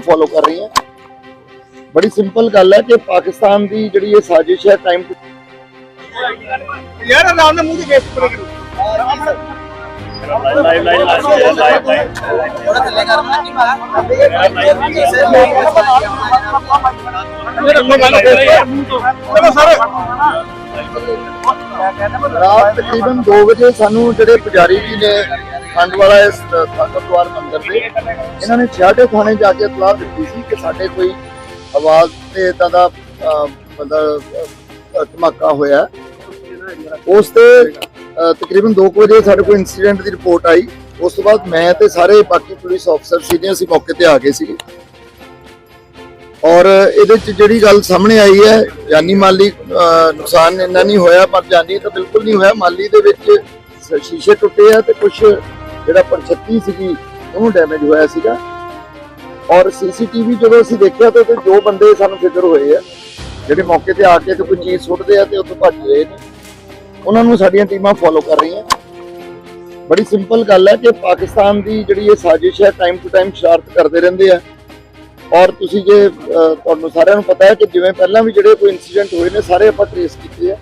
Follow ਕਰ ਰਹੀ ਹੈ। ਬੜੀ ਸਿੰਪਲ ਗੱਲ ਹੈ ਕਿ ਪਾਕਿਸਤਾਨ ਦੀ ਜਿਹੜੀ ਇਹ ਸਾਜ਼ਿਸ਼ ਹੈ ਟਾਈਮ ਯਾਰ ਆਰਾਮ ਨਾਲ ਮੂੰਹ ਤੇ ਵੇਖ ਪਰੇ ਕਰੋ ਲਾਈਵ ਲਾਈਵ ਲਾਈਵ ਲਾਈਵ ਥੋੜਾ ਥੱਲੇ ਕਰ ਮੈਂ ਕੀ ਚਲੋ ਸਰ। ਰਾਤ ਤਕਰੀਬਨ 2 ਵਜੇ ਸਾਨੂੰ ਜਿਹੜੇ ਪੁਜਾਰੀ ਜੀ ਨੇ ਖੰਡ ਇਸ ਠਾਕਰਦੁਆਰ ਮੰਦਿਰ ਦੇ। ਇਹਨਾਂ ਨੇ ਛਿਆਟੇ ਥਾਣੇ ਜਾ ਕੇ ਇਤਲਾਹ ਦਿੱਤੀ ਸੀ ਕਿ ਸਾਡੇ ਕੋਈ ਆਵਾਜ਼ ਤੇ ਇਦਾਂ ਦਾ ਅਹ, ਧਮਾਕਾ ਹੋਇਆ। ਉਸ ਤੇ ਤਕਰੀਬਨ 2 ਵਜੇ ਸਾਡੇ ਕੋਲ ਇਨਸੀਡੈਂਟ ਦੀ ਰਿਪੋਰਟ ਆਈ। ਉਸ ਤੋਂ ਬਾਅਦ ਮੈਂ ਤੇ ਸਾਰੇ ਬਾਕੀ ਪੁਲਿਸ ਅਫਸਰ ਸੀਗੇ ਅਸੀਂ ਮੌਕੇ ਤੇ ਆ ਗਏ ਸੀਗੇ। ਔਰ ਇਹਦੇ ਚ ਜਿਹੜੀ ਗੱਲ ਸਾਹਮਣੇ ਆਈ ਹੈ ਜਾਨੀ ਮਾਲੀ ਅਹ, ਨੁਕਸਾਨ ਇੰਨਾ ਨਹੀਂ ਹੋਇਆ ਪਰ ਜਾਨੀ ਤਾਂ ਬਿਲਕੁਲ ਨਹੀਂ ਹੋਇਆ। ਮਾਲੀ ਦੇ ਵਿੱਚ ਸ਼ੀਸ਼ੇ ਟੁੱਟੇ ਆ ਤੇ ਕੁਝ ਜਿਹੜਾ ਪਰਛੱਤੀ ਸੀਗੀ, ਉਹਨੂੰ ਡੈਮੇਜ ਹੋਇਆ ਸੀਗਾ। ਔਰ ਸੀਸੀਟੀਵੀ ਜਦੋਂ ਅਸੀਂ ਦੇਖਿਆ ਤਾਂ ਉਹਦੇ ਦੋ ਬੰਦੇ ਸਾਨੂੰ ਫਿਕਰ ਹੋਏ ਆ, ਜਿਹੜੇ ਮੌਕੇ ਤੇ ਆ ਕੇ ਤੇ ਕੋਈ ਚੀਜ਼ ਸੁੱਟਦੇ ਆ ਤੇ ਉੱਥੋਂ ਭੱਜ ਰਹੇ ਨੇ। ਉਹਨਾਂ ਨੂੰ ਸਾਡੀਆਂ ਟੀਮਾਂ ਫੋਲੋ ਕਰ ਰਹੀਆਂ। ਬੜੀ ਸਿੰਪਲ ਗੱਲ ਹੈ ਕਿ ਪਾਕਿਸਤਾਨ ਦੀ ਜਿਹੜੀ ਇਹ ਸਾਜ਼ਿਸ਼ ਹੈ ਟਾਈਮ ਟੂ ਟਾਈਮ ਸ਼ਰਾਰਤ ਕਰਦੇ ਰਹਿੰਦੇ ਆ। ਔਰ ਤੁਸੀਂ ਜੇ ਤੁਹਾਨੂੰ ਸਾਰਿਆਂ ਨੂੰ ਪਤਾ ਹੈ ਕਿ ਜਿਵੇਂ ਪਹਿਲਾਂ ਵੀ ਜਿਹੜੇ ਕੋਈ ਇਨਸੀਡੈਂਟ ਹੋਏ ਨੇ, ਸਾਰੇ ਆਪਾਂ ਟ੍ਰੇਸ ਕੀਤੇ ਆ।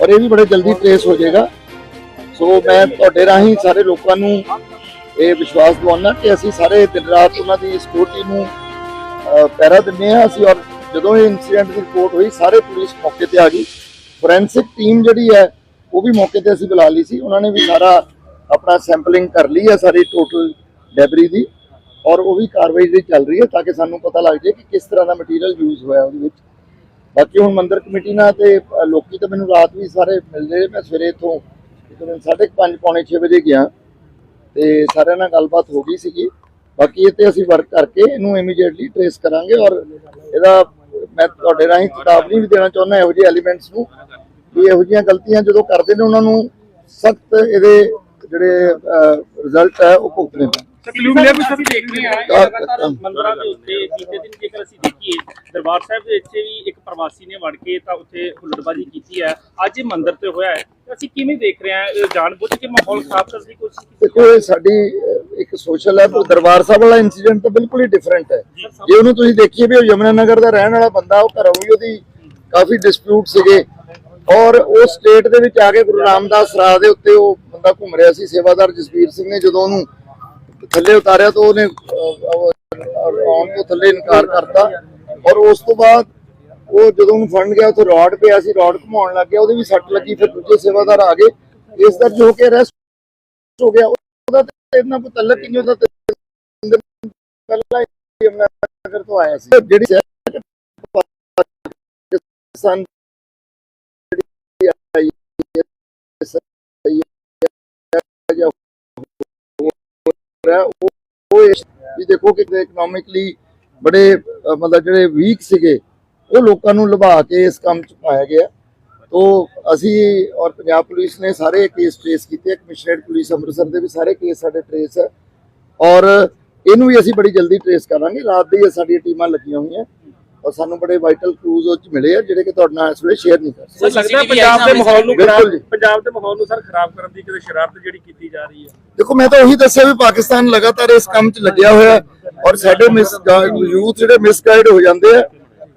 ਔਰ ਇਹ ਵੀ ਬੜੇ ਜਲਦੀ ਟ੍ਰੇਸ ਹੋ ਜਾਏਗਾ। ਸੋ ਮੈਂ ਤੁਹਾਡੇ ਰਾਹੀਂ ਸਾਰੇ ਲੋਕਾਂ ਨੂੰ ਇਹ ਵਿਸ਼ਵਾਸ ਦਿਵਾਉਣਾ ਕਿ ਅਸੀਂ ਸਾਰੇ ਦਿਨ ਰਾਤ ਉਹਨਾਂ ਦੀ ਸਿਕਿਉਰਿਟੀ ਨੂੰ ਪਹਿਰਾ ਦਿੰਦੇ ਆ ਅਸੀਂ ਔਰ ਜਦੋਂ ਇਹ ਇਨਸੀਡੈਂਟ ਦੀ ਰਿਪੋਰਟ ਹੋਈ, ਸਾਰੇ ਪੁਲਿਸ ਮੌਕੇ ਤੇ ਆ ਗਈ ਫੋਰੈਂਸਿਕ ਟੀਮ ਜਿਹੜੀ ਹੈ, ਉਹ ਵੀ ਮੌਕੇ ਤੇ ਅਸੀਂ ਬੁਲਾ ਲਈ ਸੀ। ਉਹਨਾਂ ਨੇ ਵੀ ਸਾਰਾ ਆਪਣਾ ਸੈਂਪਲਿੰਗ ਕਰ ਲਈ ਹੈ, ਸਾਰੀ ਟੋਟਲ ਡੈਬਰੀ ਦੀ। ਔਰ ਉਹ ਵੀ ਕਾਰਵਾਈ ਜਿਹੜੀ ਚੱਲ ਰਹੀ ਹੈ, ਤਾਂ ਕਿ ਸਾਨੂੰ ਪਤਾ ਲੱਗ ਜਾਏ ਕਿ ਕਿਸ ਤਰ੍ਹਾਂ ਦਾ ਮਟੀਰੀਅਲ ਯੂਜ਼ ਹੋਇਆ ਉਹਦੇ ਵਿੱਚ। ਬਾਕੀ ਹੁਣ ਮੰਦਰ ਕਮੇਟੀ ਨਾਲ ਤੇ ਲੋਕੀ ਤਾਂ ਮੈਨੂੰ ਰਾਤ ਵੀ ਸਾਰੇ ਮਿਲਦੇ ਰਹੇ ਮੈਂ ਸਵੇਰੇ ਇੱਥੋਂ ਤਕਰੀਬਨ 5:30 ਪੌਣੇ 6 ਵਜੇ ਗਿਆ ਤੇ ਸਾਰਿਆਂ ਨਾਲ ਗੱਲਬਾਤ ਹੋ ਗਈ ਸੀਗੀ। ਬਾਕੀ ਇਹ ਤੇ ਅਸੀਂ ਵਰਕ ਕਰਕੇ ਇਹਨੂੰ ਇਮੀਡੀਏਟਲੀ ਟ੍ਰੇਸ ਕਰਾਂਗੇ ਔਰ ਇਹਦਾ ਮੈਂ ਤੁਹਾਡੇ ਰਾਹੀਂ ਚੇਤਾਵਨੀ ਵੀ ਦੇਣਾ ਚਾਹੁੰਦਾ ਇਹੋ ਜਿਹੇ ਐਲੀਮੈਂਟਸ ਨੂੰ ਵੀ ਇਹੋ ਜਿਹੀਆਂ ਗਲਤੀਆਂ ਜਦੋਂ ਕਰਦੇ ਨੇ ਉਹਨਾਂ ਨੂੰ ਸਖਤ ਇਹਦੇ ਜਿਹੜੇ ਰਿਜ਼ਲਟ ਹੈ ਉਹ ਭੁਗਤਣੇ ਪੈਣ ਕਲੂਮੀਆ ਵੀ ਸਭ ਦੇਖ ਰਹੇ ਆ ਲਗਾਤਾਰ ਮੰਦਰਾਂ ਦੇ ਉੱਤੇ ਬੀਤੇ ਦਿਨ ਜੇਕਰ ਅਸੀਂ ਦੇਖੀਏ ਦਰਬਾਰ ਸਾਹਿਬ ਦੇ ਵਿੱਚ ਵੀ ਇੱਕ ਪ੍ਰਵਾਸੀ ਨੇ ਵੜ ਕੇ ਤਾਂ ਉੱਥੇ ਹੁੱਲੜਬਾਜ਼ੀ ਕੀਤੀ ਹੈ। ਅੱਜ ਇਹ ਮੰਦਿਰ ਤੇ ਹੋਇਆ ਹੈ। ਅਸੀਂ ਕਿਵੇਂ ਦੇਖ ਰਹੇ ਹਾਂ ਜਾਣਬੁੱਝ ਕੇ ਮਾਹੌਲ ਖਰਾਬ ਕਰਨ ਦੀ ਕੋਸ਼ਿਸ਼ ਕੀਤੀ ਦੇਖੋ ਇਹ ਸਾਡੀ ਇੱਕ ਸੋਸ਼ਲ ਹੈ ਪਰ ਦਰਬਾਰ ਸਾਹਿਬ ਵਾਲਾ ਇਨਸੀਡੈਂਟ ਤਾਂ ਬਿਲਕੁਲ ਹੀ ਡਿਫਰੈਂਟ ਹੈ। ਜੇ। ਉਹਨੂੰ ਤੁਸੀਂ ਦੇਖੀਏ ਵੀ ਉਹ ਯਮਨਾ ਨਗਰ ਦਾ ਰਹਿਣ ਵਾਲਾ ਬੰਦਾ ਉਹ ਘਰੋਂ ਵੀ ਉਹਦੀ ਕਾਫੀ ਡਿਸਪਿਊਟ ਸੀਗੇ। ਔਰ ਉਹ ਸਟੇਟ ਦੇ ਵਿੱਚ ਆ ਕੇ ਗੁਰੂ ਰਾਮਦਾਸ ਰਾਹ ਦੇ ਉੱਤੇ ਉਹ ਬੰਦਾ ਘੁੰਮ ਰਿਹਾ ਸੀ ਸੇਵਾਦਾਰ ਜਸਵੀਰ ਸਿੰਘ ਨੇ ਜਦੋਂ ਉਹਨੂੰ ਥੱਲੇ ਉਤਾਰਿਆ ਤਾਂ ਉਹਨੇ ਆਉਣ ਤੋਂ ਥੱਲੇ ਇਨਕਾਰ ਕਰਤਾ। ਔਰ ਉਸ ਤੋਂ ਬਾਅਦ ਉਹ ਜਦੋਂ ਉਹਨੂੰ ਫੜਨ ਗਿਆ, ਉੱਥੇ ਰੋਡ ਪਿਆ ਸੀ, ਰੋਡ ਘੁਮਾਉਣ ਲੱਗ ਗਿਆ, ਉਹਦੇ ਵੀ ਸੱਟ ਲੱਗੀ, ਫਿਰ ਦੂਜੇ ਸੇਵਾਦਾਰ ਆ ਗਏ। ਇਸ ਦਰਜ ਹੋ ਕੇ ਅਰੈਸਟ ਹੋ ਗਿਆ, ਉਹਦਾ ਤੇ ਇੰਨਾ ਕੋਈ ਹੀ ਨਹੀਂ ਉਹਦਾ ਪਹਿਲਾਂ ਹੀ ਯਮੁਨਾ ਤੋਂ ਆਇਆ ਸੀ। ਜਿਹੜੀ ਪਾਕਿਸਤਾਨ ਉਹ ਉਹ ਵੀ ਦੇਖੋ ਕਿ ਇਕਨੋਮਿਕਲੀ ਬੜੇ ਮਤਲਬ ਜਿਹੜੇ ਵੀਕ ਸੀਗੇ ਉਹ ਲੋਕਾਂ ਨੂੰ ਲੁਭਾ ਕੇ ਇਸ ਕੰਮ ਚ ਪਾਇਆ ਗਿਆ। ਤੋ ਅਸੀਂ ਔਰ ਪੰਜਾਬ ਪੁਲਿਸ ਨੇ ਸਾਰੇ ਕੇਸ ਟ੍ਰੇਸ ਕੀਤੇ ਕਮਿਸ਼ਨਰੇਟ ਪੁਲਿਸ ਅੰਮ੍ਰਿਤਸਰ ਦੇ ਵੀ ਸਾਰੇ ਕੇਸ ਸਾਡੇ ਟ੍ਰੇਸ ਹੈ ਔਰ ਇਹਨੂੰ ਵੀ ਅਸੀਂ ਬੜੀ ਜਲਦੀ ਟ੍ਰੇਸ ਕਰਾਂਗੇ। ਰਾਤ ਦੀ ਸਾਡੀਆਂ ਟੀਮਾਂ ਲੱਗੀਆਂ ਹੋਈਆਂ। ਔਰ ਸਾਨੂੰ ਬੜੇ ਵਾਈਟਲ ਕਲੂਜ਼ ਉਹ ਚ ਮਿਲੇ ਆ ਜਿਹੜੇ ਕਿ ਤੁਹਾਡੇ ਨਾਲ ਇਸ ਵੇਲੇ ਸ਼ੇਅਰ ਨਹੀਂ ਕਰ ਸਕਦੇ ਸਰ ਲੱਗਦਾ ਪੰਜਾਬ ਦੇ ਮਾਹੌਲ ਨੂੰ ਖਰਾਬ। ਪੰਜਾਬ ਦੇ ਮਾਹੌਲ ਨੂੰ ਸਰ ਖਰਾਬ ਕਰਨ ਦੀ ਕਿਤੇ ਸ਼ਰਾਰਤ ਜਿਹੜੀ ਕੀਤੀ ਜਾ ਰਹੀ ਹੈ? ਦੇਖੋ ਮੈਂ ਤਾਂ ਉਹੀ ਦੱਸਿਆ ਵੀ ਪਾਕਿਸਤਾਨ ਲਗਾਤਾਰ ਇਸ ਕੰਮ 'ਚ ਲੱਗਿਆ ਹੋਇਆ ਔਰ ਸਾਡੇ ਮਿਸ ਯੂਥ ਜਿਹੜੇ ਮਿਸਗਾਈਡ ਹੋ ਜਾਂਦੇ ਆ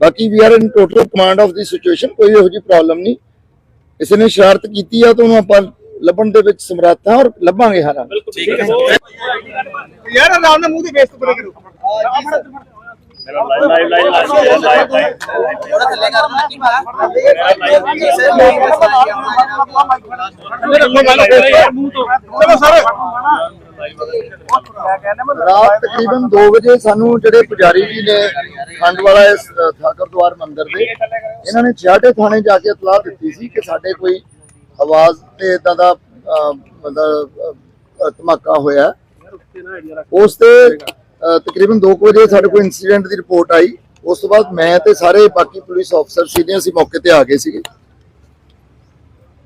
ਬਾਕੀ we are in total command of the situation ਕੋਈ ਇਹੋ ਜਿਹੀ ਪ੍ਰੋਬਲਮ ਨਹੀਂ ਕਿਸੇ ਨੇ ਸ਼ਰਾਰਤ ਕੀਤੀ ਆ ਤਾਂ ਉਹਨੂੰ ਆਪਾਂ ਲੱਭਣ ਦੇ ਵਿੱਚ ਸਮਰੱਥ ਹਾਂ ਔਰ ਲੱਭਾਂਗੇ ਹਾਰਾਂ ਬਿਲਕੁਲ ਠੀਕ ਹੈ ਯਾਰ ਆਰਾਮ ਨਾਲ ਮੂੰਹ ਤੇ ਵੇਖ ਪਰੇ ਕਰੋ ਲਾਈਵ ਲਾਈਵ ਲਾਈਵ ਲਾਈਵ ਥੋੜਾ ਥੱਲੇ ਕਰ ਮੈਂ ਕੀ ਚਲੋ ਸਰ ਰਾਤ ਤਕਰੀਬਨ 2 ਵਜੇ ਸਾਨੂੰ ਜਿਹੜੇ ਪੁਜਾਰੀ ਜੀ ਨੇ ਖੰਡ ਵਾਲਾ ਇਸ ਅ, ਮੰਦਿਰ ਦੇ ਇਹਨਾਂ ਨੇ ਛਿਆਟੇ ਥਾਣੇ ਜਾ ਕੇ ਇਤਲਾਹ ਦਿੱਤੀ ਸੀ ਕਿ ਸਾਡੇ ਕੋਈ ਆਵਾਜ਼ ਤੇ ਇਦਾਂ ਦਾ ਮਤਲਬ ਧਮਾਕਾ ਹੋਇਆ। ਉਸ ਤੇ ਅ, ਤਕਰੀਬਨ 2 ਵਜੇ ਸਾਡੇ ਕੋਲ ਇਨਸੀਡੈਂਟ ਦੀ ਰਿਪੋਰਟ ਆਈ। ਉਸ ਤੋਂ ਬਾਅਦ ਮੈਂ ਤੇ ਸਾਰੇ ਬਾਕੀ ਪੁਲਿਸ ਅਫਸਰ ਸੀਗੇ ਅਸੀਂ ਮੌਕੇ ਤੇ ਆ ਗਏ ਸੀਗੇ।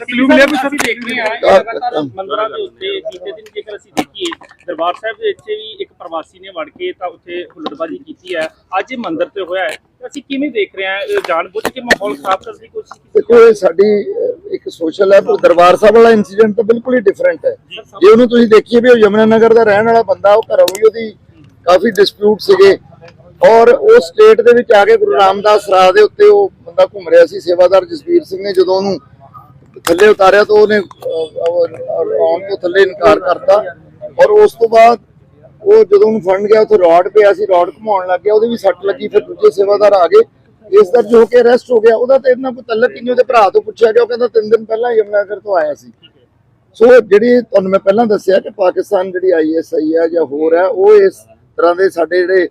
ਕਲੂ ਮਿਲਿਆ ਵੀ ਸਭ ਦੇਖ ਰਹੇ ਆ ਇਹ ਲਗਾਤਾਰ ਮੰਦਰਾਂ ਦੇ ਉੱਤੇ ਬੀਤੇ ਦਿਨ ਜੇਕਰ ਅਸੀਂ ਦੇਖੀਏ ਦਰਬਾਰ ਸਾਹਿਬ ਦੇ ਵਿੱਚ ਵੀ ਇੱਕ ਪ੍ਰਵਾਸੀ ਨੇ ਵੜ ਕੇ ਤਾਂ ਉੱਥੇ ਹੁੱਲੜਬਾਜ਼ੀ ਕੀਤੀ ਹੈ। ਅੱਜ ਇਹ ਮੰਦਿਰ ਤੇ ਹੋਇਆ ਹੈ। ਤੇ ਅਸੀਂ ਕਿਵੇਂ ਦੇਖ ਰਹੇ ਹਾਂ ਇਹ ਜਾਣਬੁੱਝ ਕੇ ਮਾਹੌਲ ਖਰਾਬ ਕਰਨ ਦੀ ਕੋਸ਼ਿਸ਼ ਕੀਤੀ ਦੇਖੋ ਇਹ ਸਾਡੀ ਅਹ, ਇੱਕ ਸੋਸ਼ਲ ਹੈ ਪਰ ਦਰਬਾਰ ਸਾਹਿਬ ਵਾਲਾ ਇਨਸੀਡੈਂਟ ਤਾਂ ਬਿਲਕੁਲ ਹੀ ਡਿਫਰੈਂਟ ਹੈ। ਜੇ। ਉਹਨੂੰ ਤੁਸੀਂ ਦੇਖੀਏ ਵੀ ਉਹ ਯਮੁਨਾ ਨਗਰ ਦਾ ਰਹਿਣ ਵਾਲਾ ਬੰਦਾ ਉਹ ਘਰੋਂ ਵੀ ਉਹਦੀ ਕਾਫੀ ਡਿਸਪਿਊਟ ਸੀਗੇ। ਔਰ ਉਹ ਸਟੇਟ ਦੇ ਵਿੱਚ ਆ ਕੇ ਗੁਰੂ ਰਾਮਦਾਸ ਰਾਹ ਦੇ ਉੱਤੇ ਉਹ ਬੰਦਾ ਘੁੰਮ ਰਿਹਾ ਸੀ ਸੇਵਾਦਾਰ ਜਸਵੀਰ ਸਿੰਘ ਨੇ ਜਦੋਂ ਉਹਨੂੰ ਥੱਲੇ ਉਤਾਰਿਆ ਤਾਂ ਉਹਨੇ ਆਉਣ ਤੋਂ ਥੱਲੇ ਇਨਕਾਰ ਕਰਤਾ। ਔਰ ਉਸ ਤੋਂ ਬਾਅਦ ਉਹ ਜਦੋਂ ਉਹਨੂੰ ਫੜਨ ਗਿਆ, ਉੱਥੇ ਰੋਡ ਪਿਆ ਸੀ, ਰੋਡ ਘੁਮਾਉਣ ਲੱਗ ਗਿਆ, ਉਹਦੇ ਵੀ ਸੱਟ ਲੱਗੀ, ਫਿਰ ਦੂਜੇ ਸੇਵਾਦਾਰ ਆ ਗਏ। ਇਸ ਦਰਜ ਹੋ ਕੇ ਅਰੈਸਟ ਹੋ ਗਿਆ, ਉਹਦਾ ਤੇ ਇੰਨਾ ਕੋਈ ਤਲਕ ਹੀ ਨਹੀਂ, ਉਹਦੇ ਭਰਾ ਤੋਂ ਪੁੱਛਿਆ ਗਿਆ, ਉਹ ਕਹਿੰਦਾ ਤਿੰਨ ਦਿਨ ਪਹਿਲਾਂ ਯਮਨਾਗਰ ਤੋਂ ਆਇਆ ਸੀ। ਸੋ ਜਿਹੜੀ ਤੁਹਾਨੂੰ ਮੈਂ ਪਹਿਲਾਂ ਦੱਸਿਆ ਕਿ ਪਾਕਿਸਤਾਨ ਜਿਹੜੀ ਆਈਐਸਆਈ ਹੈ ਜਾਂ ਹੋਰ ਹੈ ਉਹ ਇਸ ਤਰ੍ਹਾਂ ਦੇ ਸਾਡੇ ਜਿਹੜੇ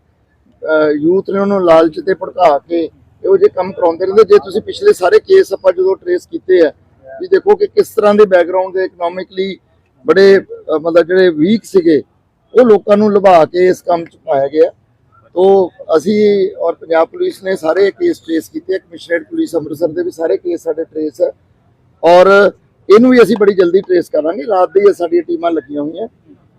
ਯੂਥ ਨੇ ਉਹਨੂੰ ਲਾਲਚ ਤੇ ਭੜਕਾ ਕੇ ਇਹੋ ਜਿਹੇ ਕੰਮ ਕਰਾਉਂਦੇ ਰਹਿੰਦੇ। ਜੇ ਤੁਸੀਂ ਪਿਛਲੇ ਸਾਰੇ ਕੇਸ ਆਪਾਂ ਜਦੋਂ ਟ੍ਰੇਸ ਕੀਤੇ ਆ ਵੀ ਦੇਖੋ ਕਿ ਕਿਸ ਤਰ੍ਹਾਂ ਦੇ ਬੈਕਗ੍ਰਾਉਂਡ ਦੇ ਇਕਨੋਮਿਕਲੀ ਬੜੇ ਮਤਲਬ ਜਿਹੜੇ ਵੀਕ ਸੀਗੇ, ਉਹ ਲੋਕਾਂ ਨੂੰ ਲੁਭਾ ਕੇ ਇਸ ਕੰਮ 'ਚ ਪਾਇਆ ਗਿਆ। ਤੋ ਅਸੀਂ ਔਰ ਪੰਜਾਬ ਪੁਲਿਸ ਨੇ ਸਾਰੇ ਕੇਸ ਟ੍ਰੇਸ ਕੀਤੇ ਕਮਿਸ਼ਨਰੇਟ ਪੁਲਿਸ ਅੰਮ੍ਰਿਤਸਰ ਦੇ ਵੀ ਸਾਰੇ ਕੇਸ ਸਾਡੇ ਟ੍ਰੇਸ ਔਰ ਇਹਨੂੰ ਵੀ ਅਸੀਂ ਬੜੀ ਜਲਦੀ ਟ੍ਰੇਸ ਕਰਾਂਗੇ, ਰਾਤ ਦੀ ਸਾਡੀਆਂ ਟੀਮਾਂ ਲੱਗੀਆਂ ਹੋਈਆਂ।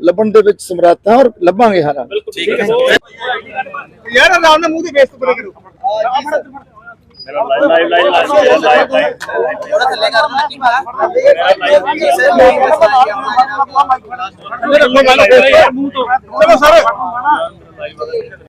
ਲੱਭਣ ਦੇ ਵਿੱਚ ਸਮਰੱਥ ਹਾਂ ਔਰ ਲੱਭਾਂਗੇ ਹਾਰਾਂ। ਬਿਲਕੁਲ ਠੀਕ ਹੈ। ਯਾਰ ਆਰਾਮ ਨਾਲ ਮੂੰਹ ਦੀ ਬੇਇੱਜ਼ਤੀ ਪਰੇ ਕਰੋ। ਲਾਈਵ ਲਾਈਵ ਲਾਈਵ ਥੋੜਾ ਥੱਲੇ ਕਰ ਮੈਂ ਕੀ ਮਾਰਾ ਮੂੰਹ ਤੋਂ ਚਲੋ ਸਰ।